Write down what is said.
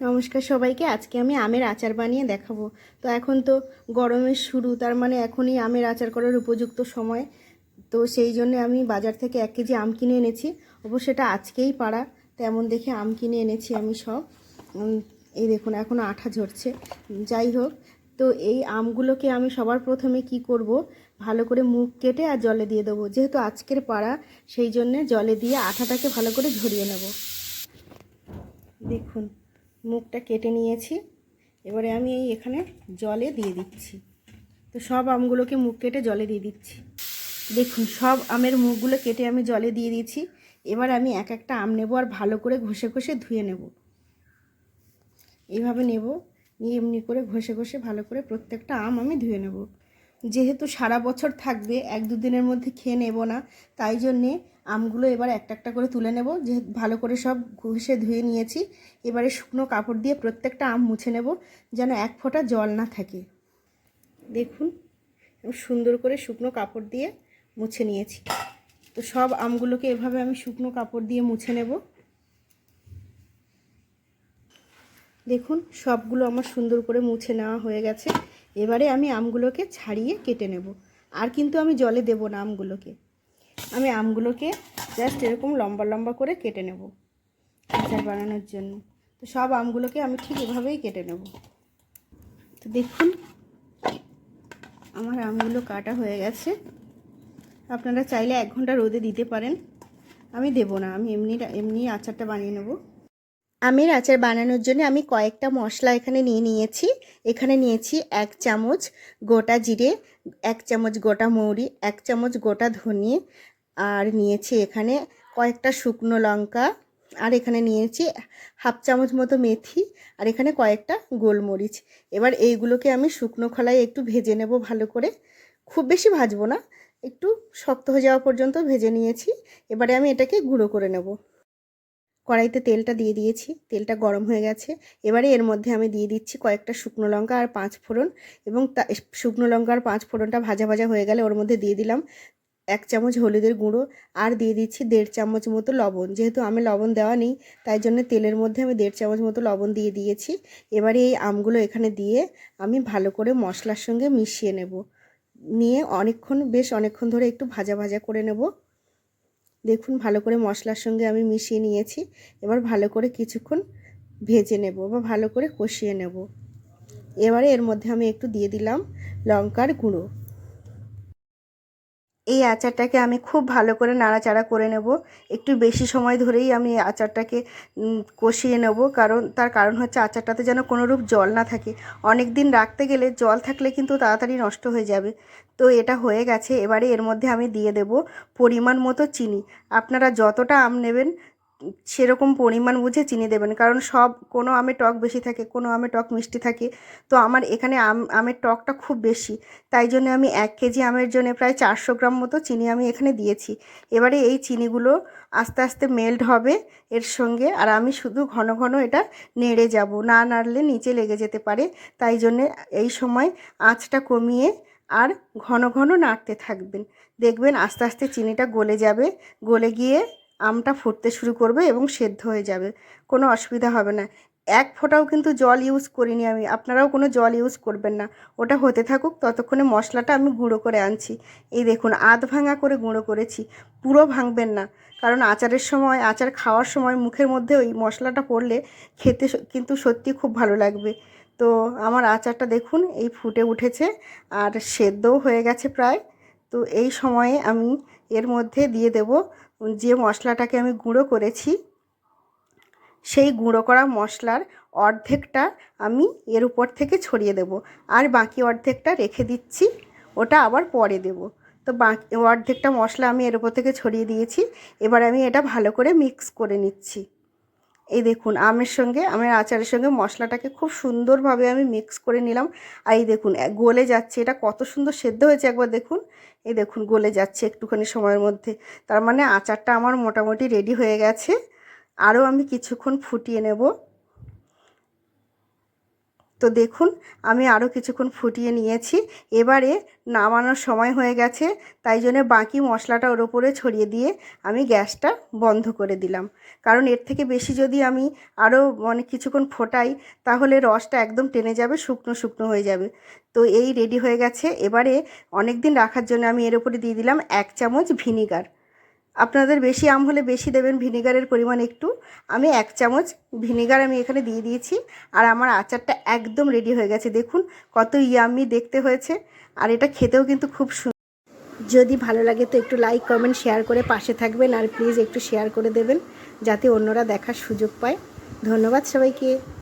নমস্কার সবাইকে। আজকে আমি আমের আচার বানিয়ে দেখাবো। তো এখন তো গরমের শুরু, তার মানে এখনই আমের আচার করার উপযুক্ত সময়। তো সেই জন্য আমি বাজার থেকে এক কেজি আম কিনে এনেছি। অবশ্য এটা আজকেই পাড়া, তেমন দেখে আম কিনে এনেছি আমি সব। এই দেখুন এখনও আঠা ঝরছে। যাই হোক, তো এই আমগুলোকে আমি সবার প্রথমে কি করব? ভালো করে মুখ কেটে আর জলে দিয়ে দেবো। যেহেতু আজকের পাড়া, সেই জন্যে জলে দিয়ে আঠাটাকে ভালো করে ঝরিয়ে নেব। দেখুন মুখটা কেটে নিয়েছি। এবারে আমি এই এখানে জলে দিয়ে দিচ্ছি। তো সব আমগুলোকে মুখ কেটে জলে দিয়ে দিচ্ছি। দেখুন, সব আমের মুখগুলো কেটে আমি জলে দিয়ে দিয়েছি। এবার আমি এক একটা আম নেব আর ভালো করে ঘষে ঘষে ধুয়ে নেব। এইভাবে নেব, নিয়ে এমনি করে ঘষে ঘষে ভালো করে প্রত্যেকটা আম আমি ধুয়ে নেব। যেহেতু সারা বছর থাকবে, এক দুদিনের মধ্যে খেয়ে নেব না, তাই জন্যে আমগুলো এবার একটা একটা করে তুলে নেব, যে ভালো করে সব ঘষে ধুয়ে নিয়েছি। এবারে শুকনো কাপড় দিয়ে প্রত্যেকটা আম মুছে নেব, যেন এক ফোঁটা জল না থাকে। দেখুন সুন্দর করে শুকনো কাপড় দিয়ে মুছে নিয়েছি। তো সব আমগুলোকে এভাবে আমি শুকনো কাপড় দিয়ে মুছে নেব। দেখুন, সবগুলো আমার সুন্দর করে মুছে নেওয়া হয়ে গেছে। এবারে আমি আমগুলোকে ছাড়িয়ে কেটে নেব। আর কিন্তু আমি জলে দেব না আমগুলোকে। আমি আমগুলোকে জাস্ট এরকম লম্বা লম্বা করে কেটে নেব আচার বানানোর জন্য। তো সব আমগুলোকে আমি ঠিক এভাবেই কেটে নেব। তো দেখুন, আমার আমগুলো কাটা হয়ে গেছে। আপনারা চাইলে এক ঘণ্টা রোদে দিতে পারেন। আমি দেব না, আমি এমনি এমনি আচারটা বানিয়ে নেব। আমের আচার বানানোর জন্য আমি কয়েকটা মশলা এখানে নিয়ে নিয়েছি। এখানে নিয়েছি এক চামচ গোটা জিরে, এক চামচ গোটা মৌরি, এক চামচ গোটা ধনিয়ে আর নিয়েছি এখানে কয়েকটা শুকনো লঙ্কা, আর এখানে নিয়েছি হাফ চামচ মতো মেথি, আর এখানে কয়েকটা গোলমরিচ। এবার এইগুলোকে আমি শুকনো খোলায় একটু ভেজে নেব ভালো করে। খুব বেশি ভাজবো না, একটু শক্ত হয়ে যাওয়া পর্যন্ত ভেজে নিয়েছি। এবারে আমি এটাকে গুঁড়ো করে নেব। কড়াইতে তেলটা দিয়ে দিয়েছি, তেলটা গরম হয়ে গেছে। এবারে এর মধ্যে আমি দিয়ে দিচ্ছি কয়েকটা শুকনো লঙ্কা আর পাঁচ ফোড়ন এবং তা, শুকনো লঙ্কা আর পাঁচ ফোড়নটা ভাজা ভাজা হয়ে গেলে ওর মধ্যে দিয়ে দিলাম এক চামচ হলুদের গুঁড়ো আর দিয়ে দিচ্ছি দেড় চামচ মতো লবণ। যেহেতু আমি লবণ দেওয়া নেই, তাই জন্য তেলের মধ্যে আমি দেড় চামচ মতো লবণ দিয়ে দিয়েছি। এবারে এই আমগুলো এখানে দিয়ে আমি ভালো করে মশলার সঙ্গে মিশিয়ে নেব। নিয়ে অনেকক্ষণ, বেশ অনেকক্ষণ ধরে একটু ভাজা ভাজা করে নেব। দেখুন, ভালো করে মশলার সঙ্গে আমি মিশিয়ে নিয়েছি। এবার ভালো করে কিছুক্ষণ ভেজে নেব বা ভালো করে কষিয়ে নেব। এবারে এর মধ্যে আমি একটু দিয়ে দিলাম লঙ্কার গুঁড়ো। এই আচারটাকে আমি খুব ভালো করে নাড়াচাড়া করে নেব। একটু বেশি সময় ধরেই আমি আচারটাকে কষিয়ে নেব। কারণ, তার কারণ হচ্ছে আচারটাতে যেন কোনোরূপ জল না থাকে। অনেক দিন রাখতে গেলে জল থাকলে কিন্তু তাড়াতাড়ি নষ্ট হয়ে যাবে। তো এটা হয়ে গেছে। এবারে এর মধ্যে আমি দিয়ে দেব পরিমাণ মতো চিনি। আপনারা যতটা আম নেবেন সেরকম পরিমাণ বুঝে চিনি দেবেন। কারণ সব, কোনো আমে টক বেশি থাকে, কোনো আমে টক মিষ্টি থাকে। তো আমার এখানে আম, আমের টকটা খুব বেশি। তাই জন্য আমি এক কেজি আমের জন্য প্রায় চারশো গ্রাম মতো চিনি আমি এখানে দিয়েছি। এবারে এই চিনিগুলো আস্তে আস্তে মেল্ট হবে এর সঙ্গে। আর আমি শুধু ঘন ঘন এটা নেড়ে যাব। না নাড়লে নিচে লেগে যেতে পারে। তাই জন্যে এই সময় আঁচটা কমিয়ে আর ঘন ঘন নাড়তে থাকবেন। দেখবেন আস্তে আস্তে চিনিটা গলে যাবে। গলে গিয়ে আমটা ফুটতে শুরু করবে এবং সেদ্ধ হয়ে যাবে। কোনো অসুবিধা হবে না। এক ফোঁটাও কিন্তু জল ইউজ করিনি আমি। আপনারাও কোনো জল ইউজ করবেন না। ওটা হতে থাকুক, ততক্ষণে মশলাটা আমি গুঁড়ো করে আনছি। এই দেখুন, আধ ভাঙা করে গুঁড়ো করেছি। পুরো ভাঙবেন না। কারণ আচারের সময়, আচার খাওয়ার সময় মুখের মধ্যে ওই মশলাটা পড়লে খেতে কিন্তু সত্যি খুব ভালো লাগবে। তো আমার আচারটা দেখুন, এই ফুটে উঠেছে আর সেদ্ধও হয়ে গেছে প্রায়। তো এই সময়ে আমি এর মধ্যে দিয়ে দেব যে মশলাটাকে আমি গুঁড়ো করেছি, সেই গুঁড়ো করা মশলার অর্ধেকটা আমি এর উপর থেকে ছড়িয়ে দেব। আর বাকি অর্ধেকটা রেখে দিচ্ছি, ওটা আবার পরে দেব। তো বাকি, অর্ধেকটা মশলা আমি এর উপর থেকে ছড়িয়ে দিয়েছি, এবার আমি এটা ভালো করে মিক্স করে নিচ্ছি। এই দেখুন, আমের সঙ্গে, আমের আচারের সঙ্গে মশলাটাকে খুব সুন্দরভাবে আমি মিক্স করে নিলাম। আর এই দেখুন গলে যাচ্ছে। এটা কত সুন্দর সেদ্ধ হয়েছে একবার দেখুন। এই দেখুন, গলে যাচ্ছে একটুখানি সময়ের মধ্যে। তার মানে আচারটা আমার মোটামুটি রেডি হয়ে গেছে। আরও আমি কিছুক্ষণ ফুটিয়ে নেব। তো দেখুন, আমি আরও কিছুক্ষণ ফুটিয়ে নিয়েছি। এবারে নামানোর সময় হয়ে গেছে, তাই জন্য বাকি মশলাটা ওর ওপরে ছড়িয়ে দিয়ে আমি গ্যাসটা বন্ধ করে দিলাম। কারণ এর থেকে বেশি যদি আমি আরও মানে কিছুক্ষণ ফোটাই, তাহলে রসটা একদম টেনে যাবে, শুকনো শুকনো হয়ে যাবে। তো এই রেডি হয়ে গেছে। এবারে অনেক দিন রাখার জন্য আমি এর উপরে দিয়ে দিলাম এক চামচ ভিনিগার। আপনাদের বেশি আম হলে বেশি দেবেন, ভিনিগারের পরিমাণ একটু। আমি এক চামচ ভিনিগার আমি এখানে দিয়ে দিয়েছি। আর আমার আচারটা একদম রেডি হয়ে গেছে। দেখুন কত ইয়াম্মি দেখতে হয়েছে। আর এটা খেতেও কিন্তু খুব সুন্দর যদি ভালো লাগে তো একটু লাইক কমেন্ট শেয়ার করে পাশে থাকবেন। আর প্লিজ একটু শেয়ার করে দেবেন, যাতে অন্যরা দেখার সুযোগ পায়। ধন্যবাদ সবাইকে।